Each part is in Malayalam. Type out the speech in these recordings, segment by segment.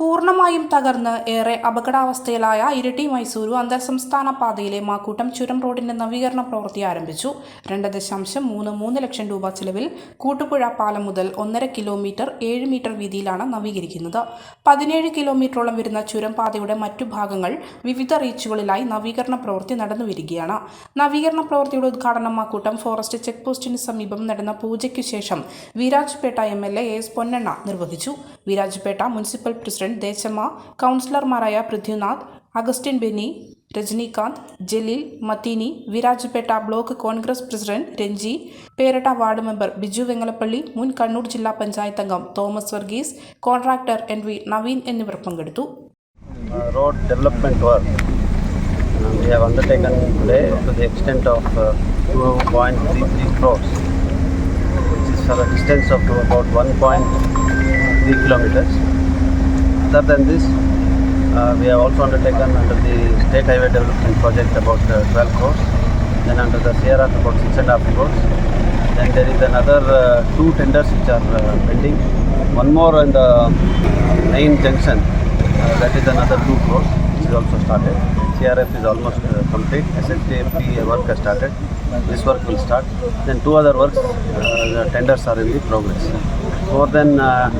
പൂർണമായും തകർന്ന് ഏറെ അപകടാവസ്ഥയിലായ ഇരിട്ടി മൈസൂരു അന്തർ സംസ്ഥാന പാതയിലെ മാക്കൂട്ടം ചുരം റോഡിന്റെ നവീകരണ പ്രവൃത്തി ആരംഭിച്ചു. രണ്ട് ദശാംശം മൂന്ന് മൂന്ന് ലക്ഷം രൂപ ചെലവിൽ കൂട്ടുപുഴ പാലം മുതൽ ഒന്നര കിലോമീറ്റർ ഏഴ് മീറ്റർ വീതിയിലാണ് നവീകരിക്കുന്നത്. പതിനേഴ് കിലോമീറ്ററോളം വരുന്ന ചുരംപാതയുടെ മറ്റു ഭാഗങ്ങൾ വിവിധ റീച്ചുകളിലായി നവീകരണ പ്രവൃത്തി നടന്നു വരികയാണ്. നവീകരണ പ്രവൃത്തിയുടെ ഉദ്ഘാടനം മാക്കൂട്ടം ഫോറസ്റ്റ് ചെക്ക് പോസ്റ്റിന് സമീപം നടന്ന പൂജയ്ക്കു ശേഷം Virajpet M L A S Ponnanna നിർവഹിച്ചു. വീരാജ്പേട്ട മുനിസിപ്പൽ പ്രസിഡന്റ് ദേശമ്മ കൗൺസിലർമാരായ Prithvinath Augustine Benny Rajinikanth Jaleel Matheeni Virajpet block Congress president Ranji Peratta ward member Biju Vengalappally മുൻ കണ്ണൂർ ജില്ലാ പഞ്ചായത്ത് അംഗം Thomas Varghese contractor N V Naveen എന്നിവർ പങ്കെടുത്തു road development work we have undertaken today to the extent of uh, 2.33 crores, which is for a distance of about 1.3 kilometers. Other than uh, we have also undertaken under the State Highway Development Project about uh, 12 crores, then under the CRF about 6.5 crores. Then there is another uh, two tenders which are uh, pending. One more in the main junction, uh, that is another 2 crores, which is also started. CRF is almost uh, complete. SHDMP work has started. This work will start. Then two other works, uh, the tenders are in the progress. More than uh,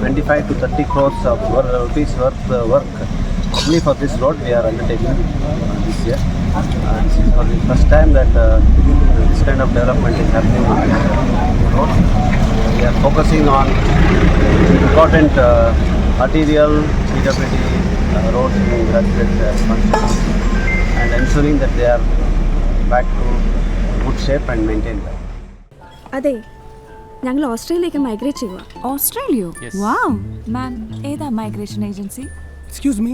25 to 30 crores of rupees worth uh, work only for this road we are undertaking uh, this year. Uh, this is for the first time that uh, this kind of development is happening on this uh, road. We are focusing on important uh, arterial PWD uh, roads being graduate uh, functions and ensuring that they are back to good shape and maintained well. അതെ ഞങ്ങൾ ഓസ്ട്രേലിയയിലേക്ക് മൈഗ്രേറ്റ് ചെയ്യുക ഓസ്ട്രേലിയോ വാവ് മാം ഏതാ മൈഗ്രേഷൻ ഏജൻസി എക്സ്ക്യൂസ് മീ